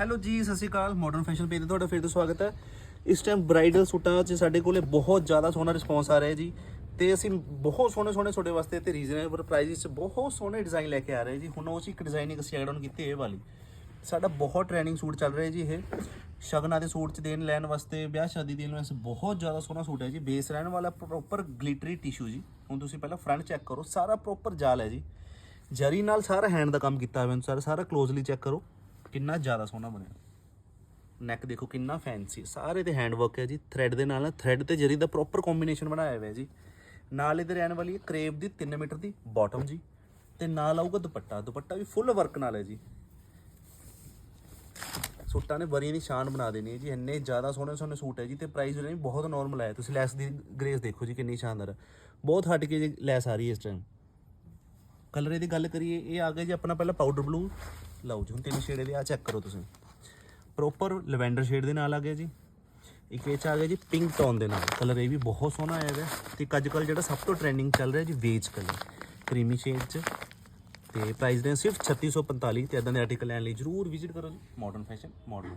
Hello ji, Sat Sri Akal modern fashion page ਤੇ ਤੁਹਾਡਾ ਫਿਰ ਤੋਂ ਸਵਾਗਤ ਹੈ। ਇਸ ਟਾਈਮ ਬ੍ਰਾਈਡਲ ਸੂਟਾਂ 'ਚ ਸਾਡੇ ਕੋਲੇ ਬਹੁਤ ਜ਼ਿਆਦਾ ਸੋਹਣਾ ਰਿਸਪੌਂਸ ਆ ਰਿਹਾ ਜੀ। ਤੇ ਅਸੀਂ ਬਹੁਤ ਸੋਹਣੇ ਸੋਹਣੇ ਤੁਹਾਡੇ ਵਾਸਤੇ ਤੇ ਰੀਜ਼ਨੇਬਲ ਪ੍ਰਾਈਸਿਸ 'ਚ ਬਹੁਤ ਸੋਹਣੇ ਡਿਜ਼ਾਈਨ ਲੈ ਕੇ ਆ ਰਹੇ ਜੀ। ਹੁਣ ਉਹ 'ਚ ਇੱਕ ਡਿਜ਼ਾਈਨਿੰਗ ਅਸੀਂ ਐਡ ਆਨ ਕੀਤੀ ਇਹ ਵਾਲੀ। ਸਾਡਾ ਬਹੁਤ ਟ੍ਰੈਂਡਿੰਗ ਸੂਟ ਚੱਲ ਰਿਹਾ ਜੀ ਇਹ। ਸ਼ਗਨਾਂ ਦੇ ਸੂਟ 'ਚ ਦੇਣ ਲੈਣ ਵਾਸਤੇ, ਵਿਆਹ ਸ਼ਾਦੀ ਦੇਣ ਵਾਸਤੇ ਬਹੁਤ ਜ਼ਿਆਦਾ ਸੋਹਣਾ ਸੂਟ ਹੈ ਜੀ। ਬੇਸ ਰਹਿਣ ਵਾਲਾ ਪ੍ਰੋਪਰ ਗਲਿਟਰੀ ਟਿਸ਼ੂ ਜੀ। ਹੁਣ ਤੁਸੀਂ ਪਹਿਲਾਂ ਫਰੰਟ ਚੈੱਕ ਕਰੋ, ਸਾਰਾ ਪ੍ਰੋਪਰ ਜਾਲ ਹੈ ਜੀ। ਜਰੀ ਨਾਲ ਸਾਰਾ ਹੈਂਡ ਦਾ ਕੰਮ ਕੀਤਾ ਹੋਇਆ, ਸਾਰਾ ਸਾਰਾ ਕਲੋਜ਼ਲੀ ਚੈੱਕ ਕਰੋ। ਕਿੰਨਾ ਜ਼ਿਆਦਾ ਸੋਹਣਾ ਬਣਿਆ। ਨੈਕ ਦੇਖੋ ਕਿੰਨਾ ਫੈਂਸੀ ਸਾਰੇ ਤੇ ਹੈਂਡ ਵਰਕ ਹੈ ਜੀ। ਥ੍ਰੈਡ ਦੇ ਨਾਲ ਥ੍ਰੈਡ ਤੇ ਜਰੀ ਦਾ ਪ੍ਰੋਪਰ ਕੰਬੀਨੇਸ਼ਨ ਬਣਾਇਆ ਹੋਇਆ ਜੀ। ਨਾਲ ਇਹਦੇ ਰਹਿਣ ਵਾਲੀ ਹੈ ਕਰੇਪ ਦੀ 3 ਮੀਟਰ ਦੀ ਬਾਟਮ ਜੀ। ਤੇ ਨਾਲ ਆਊਗਾ ਦੁਪੱਟਾ। ਦੁਪੱਟਾ ਵੀ ਫੁੱਲ ਵਰਕ ਨਾਲ ਹੈ ਜੀ। ਸੂਟਾਂ ਨੇ ਬਰੀ ਦੀ ਸ਼ਾਨ ਬਣਾ ਦੇਣੀ ਹੈ ਜੀ। ਇੰਨੇ ਜ਼ਿਆਦਾ ਸੋਹਣੇ ਸੋਹਣੇ ਸੂਟ ਹੈ ਜੀ ਤੇ ਪ੍ਰਾਈਸ ਵੀ ਬਹੁਤ ਨਾਰਮਲ ਹੈ। ਤੁਸੀਂ ਲੈਸ ਦੀ ਗ੍ਰੇਸ ਦੇਖੋ ਜੀ ਕਿੰਨੀ ਸ਼ਾਨਦਾਰ ਬਹੁਤ ਹਟ ਕੇ ਜੀ ਲੈਸ ਆ ਰਹੀ ਹੈ ਇਸ ਟਾਈਮ ਕਲਰ ਇਹਦੀ ਗੱਲ ਕਰੀਏ, ਇਹ ਆ ਗਿਆ ਜੀ ਆਪਣਾ ਪਹਿਲਾਂ ਪਾਊਡਰ ਬਲੂ ਲਓ ਜੀ, ਹੁਣ ਤਿੰਨ ਸ਼ੇਡ ਇਹਦੇ ਆ ਚੈੱਕ ਕਰੋ ਤੁਸੀਂ। ਪ੍ਰੋਪਰ ਲਵੈਂਡਰ ਸ਼ੇਡ ਦੇ ਨਾਲ ਆ ਗਿਆ ਜੀ। ਇੱਕ ਇਹ ਚ ਆ ਗਿਆ ਜੀ ਪਿੰਕ ਟੋਨ ਦੇ ਨਾਲ। ਕਲਰ ਇਹ ਵੀ ਬਹੁਤ ਸੋਹਣਾ ਆਇਆ ਹੈ ਤੇ ਇੱਕ ਅੱਜ ਕੱਲ੍ਹ ਜਿਹੜਾ ਸਭ ਤੋਂ ਟ੍ਰੈਂਡਿੰਗ ਚੱਲ ਰਿਹਾ ਜੀ ਵੇਜ ਕਲਰ। ਕਰੀਮੀ ਸ਼ੇਡ ਚ। ਤੇ ਪ੍ਰਾਈਸ ਨੇ ਸਿਰਫ 3645 ਤੇ ਇਦਾਂ ਦੇ ਆਰਟੀਕਲ ਲੈਣ ਲਈ ਜਰੂਰ ਵਿਜ਼ਿਟ ਕਰੋ ਜੀ। Modern fashion modern